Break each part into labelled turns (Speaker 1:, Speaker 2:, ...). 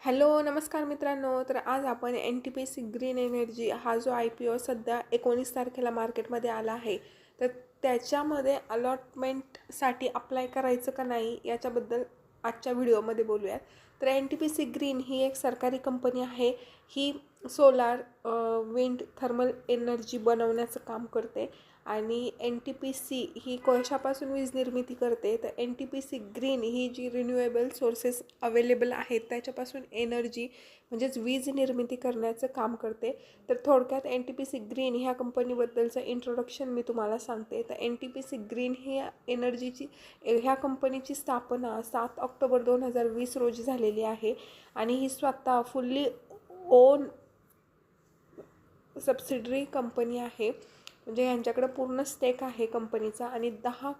Speaker 1: Hello नमस्कार मित्रांनो. तर आज आपण N T P C green energy हा जो आय पी ओ सध्या एकोणीस तारखेला मार्केटमध्ये आला आहे तर त्याच्यामध्ये अलॉटमेंटसाठी अप्लाय करायचं का नाही याच्याबद्दल आजच्या व्हिडिओमध्ये बोलूयात. तर N T P C green ही एक सरकारी कंपनी आहे. ही सोलार विंड थर्मल एनर्जी बनवण्याचं काम करते आणि एन टी पी सी ही कोळशापासून वीज निर्मिती करते. तर N T P C green ही जी रिन्युएबल सोर्सेस अवेलेबल आहेत त्याच्यापासून एनर्जी म्हणजेच वीज निर्मिती करण्याचं काम करते. तर थोडक्यात N T P C green ह्या कंपनीबद्दलचं इंट्रोडक्शन मी तुम्हाला सांगते. तर N T P C green ही एनर्जीची ह्या कंपनीची स्थापना सात ऑक्टोबर दोन हजार वीस रोजी झालेली आहे आणि ही स्वतः फुल्ली ओन सबसिडरी कंपनी आहे. म्हणजे ह्यांच्याकडं पूर्ण स्टेक आहे कंपनीचा आणि दहा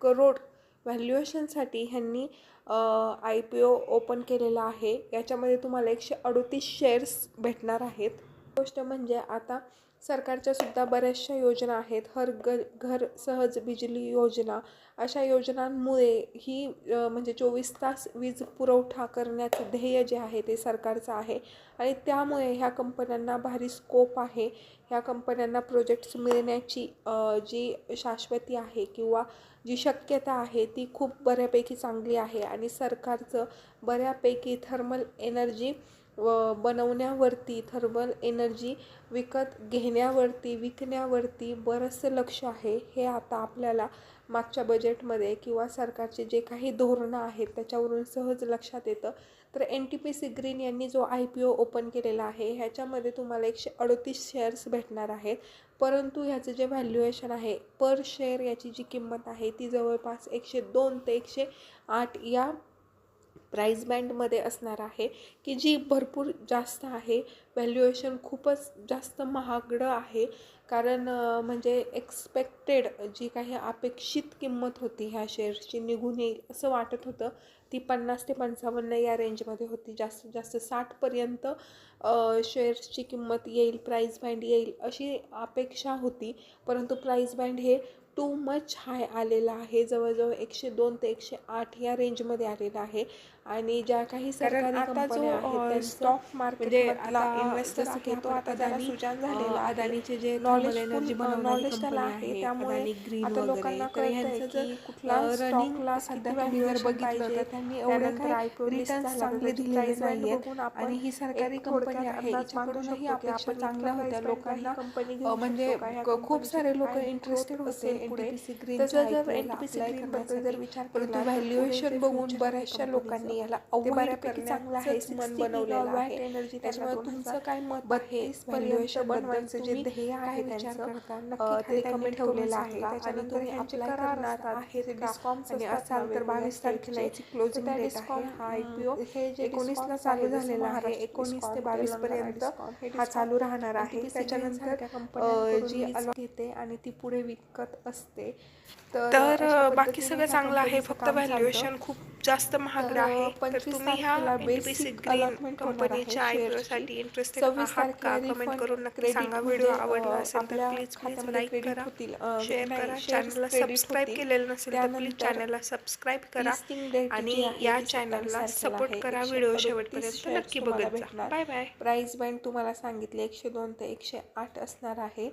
Speaker 1: करोड व्हॅल्युएशनसाठी ह्यांनी आय पी ओ ओपन केलेला आहे. याच्यामध्ये तुम्हाला एकशे अडतीस शेअर्स भेटणार आहेत. गोष्ट म्हणजे आता सरकारच्या सुद्धा बऱ्याचशा योजना आहेत. हर ग घर सहज बिजली योजना. अशा योजनांमुळे ही म्हणजे चोवीस तास वीज पुरवठा करण्याचं ध्येय जे आहे ते सरकारचं आहे. आणि त्यामुळे ह्या कंपन्यांना भारी स्कोप आहे. ह्या कंपन्यांना प्रोजेक्ट्स मिळण्याची जी शाश्वती आहे किंवा जी शक्यता आहे ती खूप बऱ्यापैकी चांगली आहे. आणि सरकारचं बऱ्यापैकी थर्मल एनर्जी व बनवण्यावरती थर्मल एनर्जी विकत घेण्यावरती विकण्यावरती बरंचसं लक्ष आहे. हे आता आपल्याला मागच्या बजेटमध्ये किंवा सरकारचे जे काही धोरणं आहेत त्याच्यावरून सहज लक्षात येतं. तर N T P C green यांनी जो आय पी ओ ओपन केलेला आहे ह्याच्यामध्ये तुम्हाला एकशे अडतीस शेअर्स भेटणार आहेत. परंतु ह्याचं जे व्हॅल्युएशन आहे पर शेअर याची जी किंमत आहे ती जवळपास एकशे दोन ते एकशे आठ या प्राईज बँडमध्ये असणार आहे की जी भरपूर जास्त आहे. व्हॅल्युएशन खूपच जास्त महागडं आहे. कारण म्हणजे एक्सपेक्टेड जी काही अपेक्षित किंमत होती ह्या शेअर्सची निघून येईल असं वाटत होतं. ती पन्नास ते पंचावन्न या रेंजमध्ये होती. जास्तीत जास्त साठपर्यंत शेअर्सची किंमत येईल प्राईज बँड येईल अशी अपेक्षा होती. परंतु प्राईज बँड हे टू मच हाय आलेला आहे जवळजवळ एकशे दोन ते एकशे आठ या रेंजमध्ये आलेला आहे आणि ज्या काही सरकारी कंपन्या आहेत
Speaker 2: stock market
Speaker 1: म्हणजे
Speaker 2: आहे, तो आता त्याला
Speaker 1: अ,
Speaker 2: झालेला.
Speaker 1: अदानीचे जे बनवणारी
Speaker 2: knowledge त्याला
Speaker 1: कंपनी
Speaker 2: आहे. त्यामुळे आता लोकांना
Speaker 1: तर
Speaker 2: कळतंय
Speaker 1: ह्यांचं
Speaker 2: की
Speaker 1: जर
Speaker 2: कुठल्या
Speaker 1: रनिंग
Speaker 2: stockला
Speaker 1: सध्या
Speaker 2: valuation
Speaker 1: बघितलं तर त्यांनी एवढं रिटर्न्स
Speaker 2: झाला,
Speaker 1: चांगले दिलेले
Speaker 2: band
Speaker 1: नाही
Speaker 2: बघून आपण
Speaker 1: आणि ही सरकारी कंपनी आहे अपेक्षा
Speaker 2: आपण
Speaker 1: चांगल्या होत्या लोकांना अ, म्हणजे खूप सारे लोक
Speaker 2: काय
Speaker 1: इंटरेस्टेड होते
Speaker 2: पुढे.
Speaker 1: पी सी
Speaker 2: तर
Speaker 1: ग्रीनच्या
Speaker 2: जर एन टी पी सी. जर विचार
Speaker 1: परंतु व्हॅल्युएशन बघून बऱ्याचशा
Speaker 2: आहे
Speaker 1: लोकांनी याला
Speaker 2: बऱ्यापैकी
Speaker 1: चांगलं आहे मन
Speaker 2: 60
Speaker 1: बनवलेलं आहे.
Speaker 2: त्याला
Speaker 1: त्याच्यामुळे तुमचं काय मत
Speaker 2: बत्तीस
Speaker 1: आहे व्हॅल्युएशन
Speaker 2: बनवायचं जे
Speaker 1: ध्येय आहे त्यांचं ते ठेवलेलं आहे.
Speaker 2: त्याच्यानंतर ह्यांचे करार हे discoms
Speaker 1: आणि असाल तर बावीस तारखेला याची. क्लोजिंग डेट आहे हा आय पी ओ
Speaker 2: हम्म, हे जे
Speaker 1: एकोणीसला चालू झालेला आहे. एकोणीस ते बावीस पर्यंत
Speaker 2: हे
Speaker 1: चालू राहणार आहे. त्याच्यानंतर जी अलॉट घेते आणि ती पुढे विकत असते.
Speaker 2: तर बाकी सगळं चांगलं आहे. फक्त. व्हॅल्युएशन खूप जास्त महागडं आहे. तर
Speaker 1: पंचवीस
Speaker 2: तुम्ही ह्या
Speaker 1: basic
Speaker 2: ग्रीन कंपनीच्या आय
Speaker 1: shares ची.
Speaker 2: साठी इंटरेस्टेड आहात का? कमेंट करून नक्की सांगा.
Speaker 1: म्हणजे,
Speaker 2: व्हिडिओ आवडला
Speaker 1: अ,
Speaker 2: असेल तर प्लीज प्लीज लाईक करा. शेअर करा. चॅनलला सबस्क्राईब. केलेलं नसेल तर प्लीज चॅनलला सबस्क्राईब करा. आणि या चॅनलला
Speaker 1: 27 तारखेला
Speaker 2: सपोर्ट. करा.
Speaker 1: 138
Speaker 2: व्हिडिओ शेवटपर्यंत नक्की बघत जा. बाय बाय
Speaker 1: प्राईस बँड तुम्हाला सांगितले एकशे दोन ते एकशे आठ असणार आहे.